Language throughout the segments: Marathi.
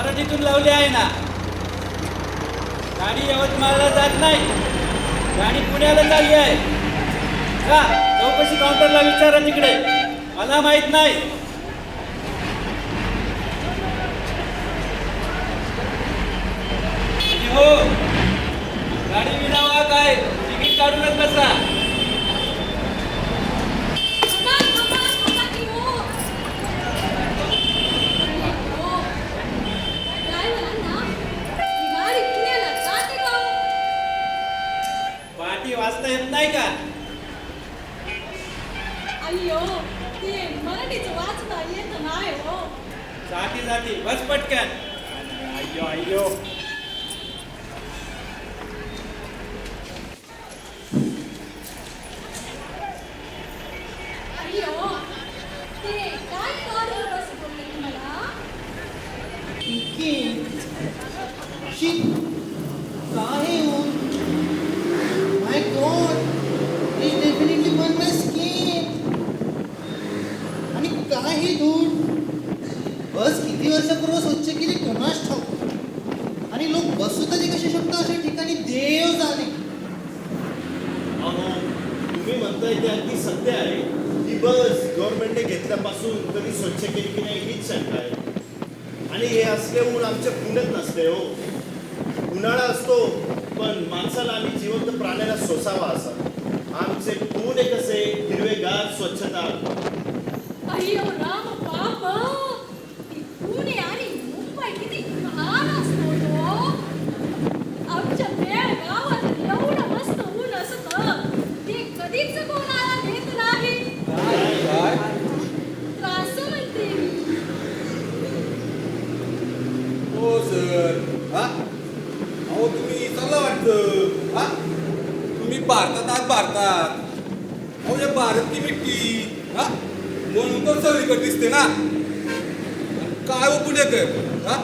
मराठीतून लावली आहे ना. गाडी यवतमाळला जात नाही. गाडी पुण्याला चालली आहे. का चौकशी काउंटरला विचारा तिकडे. मला माहीत नाही. हो. गाडी विनावा काय तिकीट काढूनच बसा थांबा, थांबा, थांबा की हो. हो. ड्रायव्हरांना ही गाडी पुण्याला जाते का हो? पाठी वाचता येत नाही का अय्यो ते मराठीचं वाचता येत नाही हो जाती जाती बस पटकन अय्यो अय्यो अय्यो ते काय गाडीवर बस बोलले तुम्हाला King. She. काहे हो? My God. He definitely won my scheme. आणि काय ही धूळ बस किती वर्षापूर्वी स्वच्छ केली कोणास ठाऊक आणि लोक बसू तरी कसे शकतो अशा ठिकाणी देव जाणे. अहो तुम्ही म्हणताय ते अगदी सत्य आहे. ही बस गव्हर्नमेंटने घेतल्यापासून कधी स्वच्छ केली की नाही हीच शंका आहे. आणि हे असले ऊन आमच्या पुण्यात नसते हो. उन्हाळा असतो पण माणसाला आणि जिवंत प्राण्याला सोसावा असा. आमचे पुणे कसे हिरवेगार स्वच्छता. अय्यो राम ती पुणे आणि मुंबई किती घाण असतो तो आमच्या बेळ गावात एवढं मस्त ऊन असतं ते कधीच कोणाला देत नाही त्रास म्हणते मी हो सर हा अहो तुम्ही चांगलं वाटतं हा तुम्ही भारतात आहात भारतात अहो या भारत की मिट्टी हा म्हणून तर सगळीकडे दिसते ना? काय हो पुणेकर हा?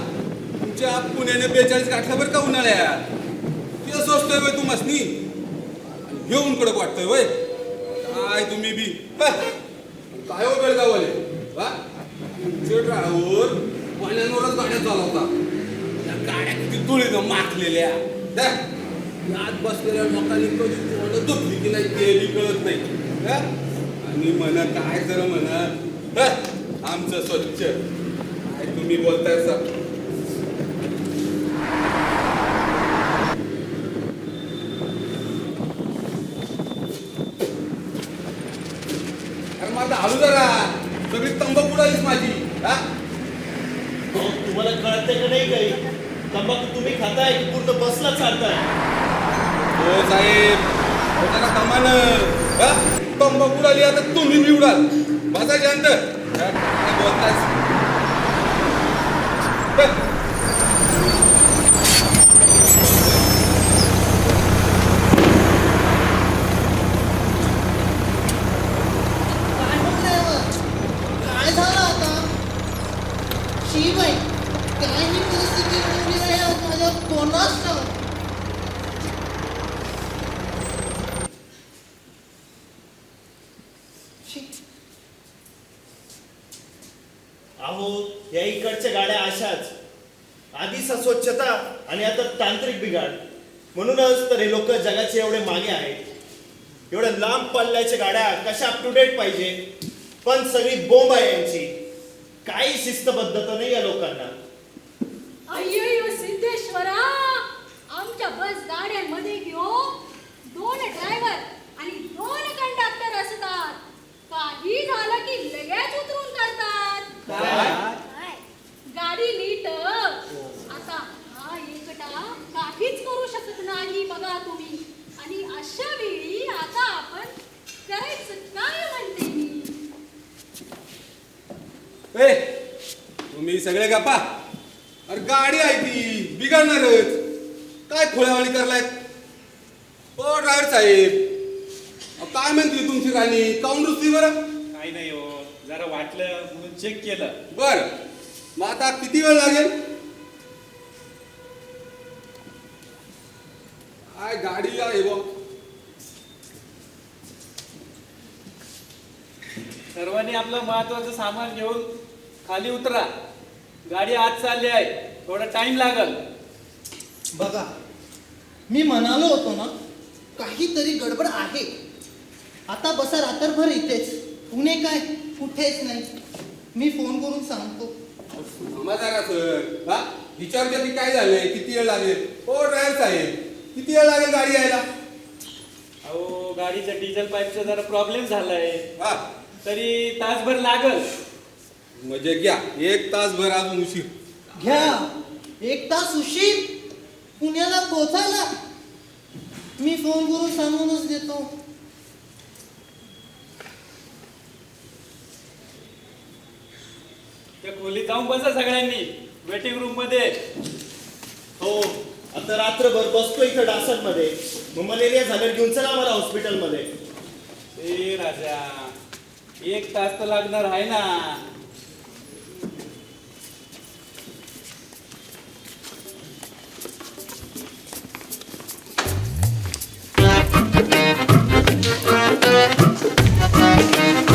तुमच्या पुण्याने बेचाळीस गाठला बरं का उन्हाळ्यात? ते सोचतोय वय तुम्हासनी घेऊन कडक वाटतंय वय काय तुम्ही बी? काय हो बेळगावले हा? तुमचे ड्रायव्हर पाण्यावरच गाड्या चालवता. त्या गाड्या किती तुळीनं माखलेल्या. त्या यात बसलेल्या लोकांनी कधी तोंड दुखली की नाही केली कळत नाही. आणि म्हणा काय जर म्हणा. आमचं स्वच्छ. तुम्ही बोलताय सर अरे माझा हळू जरा. सगळी तंबाखू उडालीच माझी. हा? तुम्हाला का नाही काही? तंबाखू तुम्ही खाताय की पूर्ण बसला चालताय? हो साहेब. हो कमान. हा? तंबाखू उडाली आता तुम्ही बी उडाल बसा शांत काय काय झालं आता? शिवाय काय परिस्थिती माझ्या कोणास या इकडच्या गाड्या अशाच. आधीच अस्वच्छता आणि आता तांत्रिक बिघाड. म्हणूनच तर हे लोक जगाचे एवढे मागे आहेत. एवढ्या लांब पल्ल्याच्या गाड्या कशा अप टू डेट पाहिजे? पण सगळी बोंब आहे यांची. काही शिस्तबद्धता नाही या लोकांना अय्यो सिद्धेश्वरा आमच्या बस गाड्यांमध्ये घेऊ दोन ड्रायव्हर आणि दोन कंडक्टर असतात काही झालं की लगेच उतरून करतात काय? गाडी नीट आता हा एकटा काहीच करू शकत नाही बघा तुम्ही आणि अशा वेळी आता आपण करायचं काय म्हणते मी ए तुम्ही सगळे गप्पा अरे गाडी आहे ती बिघडणारच. काय खोळ्यावाळी करलाय ओ ड्रायव्हर साहेब. अहो, काय म्हणते तुमची गाणी काऊन रुसली बरं? काही नाही हो जरा वाटलं म्हणून चेक केलं. बर. मग आता किती वेळ लागेल? काय गाडी आहे बघ सर्वांनी आपलं महत्वाचं सामान घेऊन खाली उतरा. गाडी आत चालली आहे. थोडा टाइम लागल. बघा मी म्हणालो होतो ना काहीतरी गडबड आहे. आता बसा रात्रभर इथेच. पुणे काय? कुठेच नाही. मी फोन करून सांगतो. जरा सर हा? विचारते की काय झालंय? किती वेळ लागेल? हो ड्रायव्हर साहेब. किती वेळ लागेल गाडी यायला? अहो गाडीच्या डिझेल पाईपचा जरा प्रॉब्लेम झालाय. हा. तरी तासभर लागल. म्हणजे घ्या. एक तासभर अजून उशीर. घ्या. एक तास उशीर? पुण्याला पोचायला? मी फोन करून सांगूनच देतो. त्या खोलीत जाऊन बसा सगळ्यांनी. वेटिंग रूममध्ये. हो. आता रात्रभर बसतो इथं डासांमध्ये. मग मलेरिया झाल्यावर घेऊन चला आम्हाला हॉस्पिटलमध्ये ए राजा एक तास तर लागणार आहे ना. thank you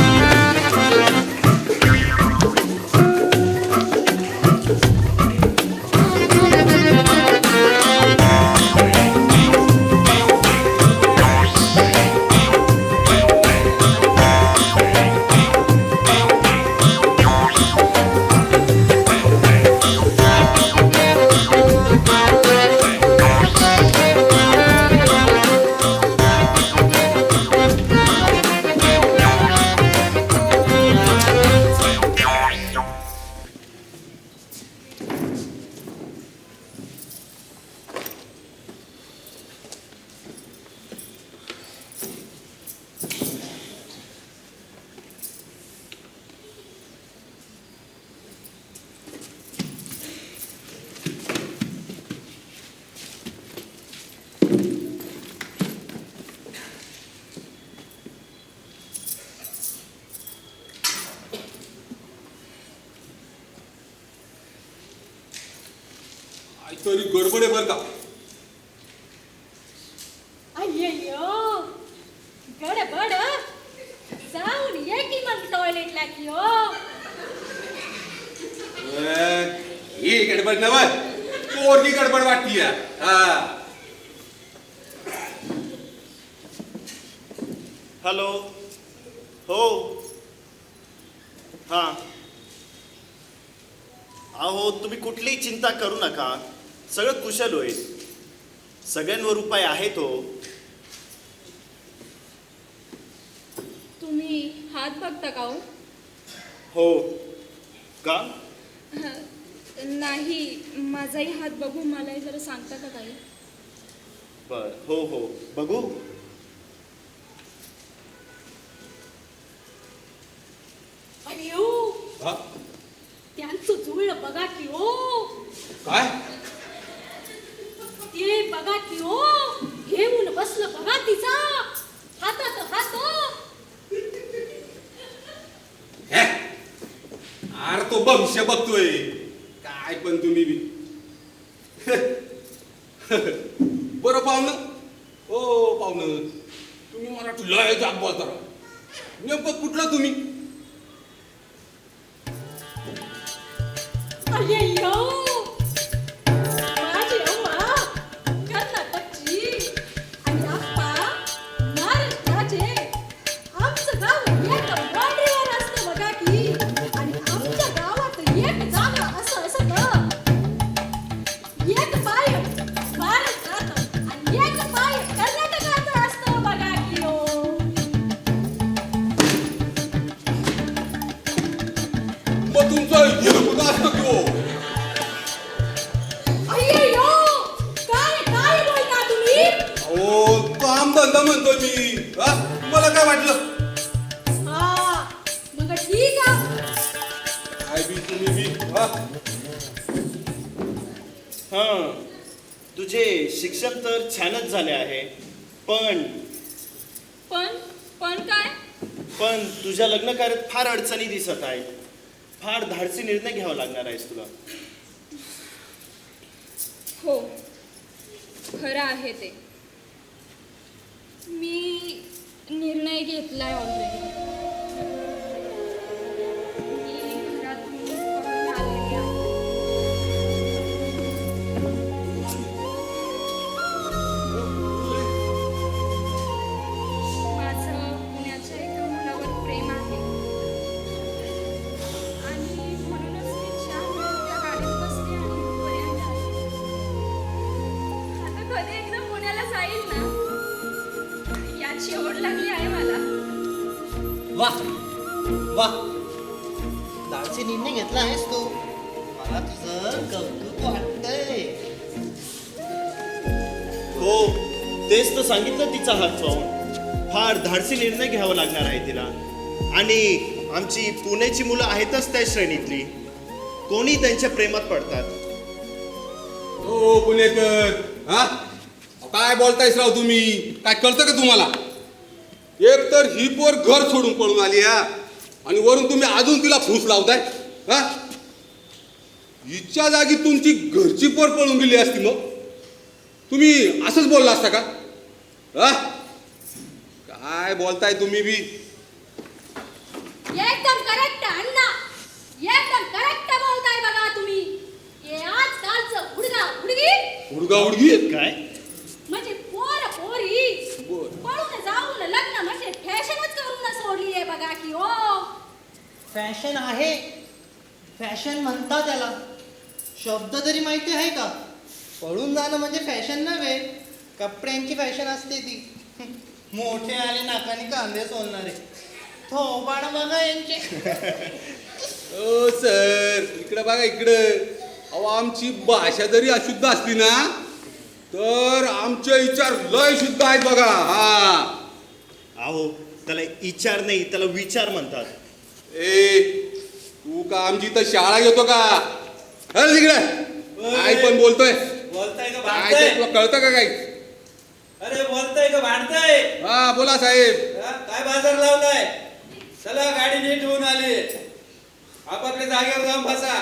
काहीतरी गडबड आहे बरं का? अय्यಯ್ಯೋ गडबड जाऊन ये की मग टॉयलेटला की हो? ही गडबड नव पोरगी गडबड वाटती हा. हॅलो. हो. हां. अहो तुम्ही कुठलीही चिंता करू नका. सगळं कुशल होईल. सगळ्यांवर उपाय आहे तो. तुम्ही हात बघता का हो? हो. का? नाही माझाही हात बघून मलाही जरा सांगता का काही बर हो हो. बघू. अयो हा? त्यांचं जुळलं बघा की हो. काय? ते बघा की हो घेऊन बसलं बघा तिचा. हातात हात हे? अरे तो भविष्य बघतोय. काय पण तुम्ही बी. बरं पाहुणं. हो पाहुणं. तुम्ही मला लय जाग बोलता. नेमकं कुठलं तुम्ही? हां. तुझे शिक्षण तर छानच झाले आहे. पण? पण? पण काय? पण तुझ्या लग्न कार्यात फार अडचणी दिसत आहेत. फार धाडसी निर्णय घ्यावा लागणार आहेस तुला. हो. खरं आहे ते. मी निर्णय घेतलाय ऑलरेडी वा धाडसी निर्णय घेतला आहेस तू मला तुझं कौतुक वाटतंय हो तेच तर सांगितलं तिचा हात पाहून. फार धाडसी निर्णय घ्यावा लागणार आहे तिला. आणि आमची पुण्याची मुलं आहेतच त्या श्रेणीतली. कोणी त्यांच्या प्रेमात पडतात? हो पुणेकर. हा? काय बोलतायस राव तुम्ही? काय कळतं का तुम्हाला? एक तर ही पोर घर सोडून पळून आली हा? आणि वरून तुम्ही अजून तिला फूस लावताय हा? हिच्या जागी तुमची घरची पोर पळून गेली असती मग. तुम्ही असंच बोलला असता का? हा? काय बोलताय तुम्ही बी? एकदम करेक्ट अण्णा. एकदम करेक्ट बोलताय बघा तुम्ही. हे आजकालचं हुडगा हुडगी? हुडगा हुडगी? काय? म्हणजे पोर पोरी बर. पळून जाऊन लग्न म्हणजे फॅशनच करून सोडली आहे बघा की हो फॅशन आहे. फॅशन म्हणतात त्याला. शब्द तरी माहिती आहे का? पळून जाणं म्हणजे फॅशन नव्हे. कपड्यांची फॅशन असते ती. मोठे आले नाकाने कांदे सोलणारे. थोबाड बघा यांचे. ओ सर इकडं बघा इकडं. अहो आमची भाषा जरी अशुद्ध असली ना तर आमचे विचार लय शुद्ध आहेत बघा. हा. अहो त्याला विचार नाही त्याला विचार म्हणतात. ए तू का आमची इथं शाळा घेतो का? हल तिकडे. काय पण बोलतोय. बोलताय का काय ते तुला कळतं का काही? अरे बोलताय का भांडताय? हा बोला साहेब. हा, काय बाजार लावलाय चला गाडी नीट होऊन आली. आपापल्या जागेवर जाऊन बसा.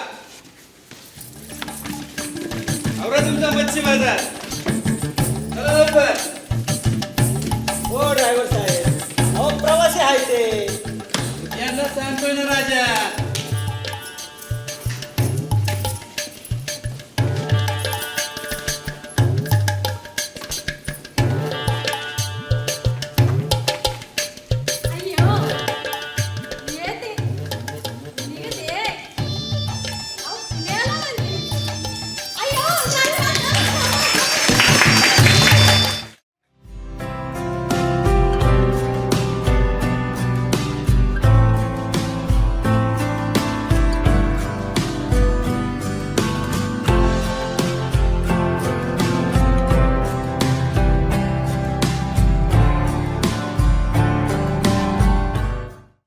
आवरा तुमचा मच्छी बाजार. चला लवकर. हो ड्रायव्हर साहेब अहो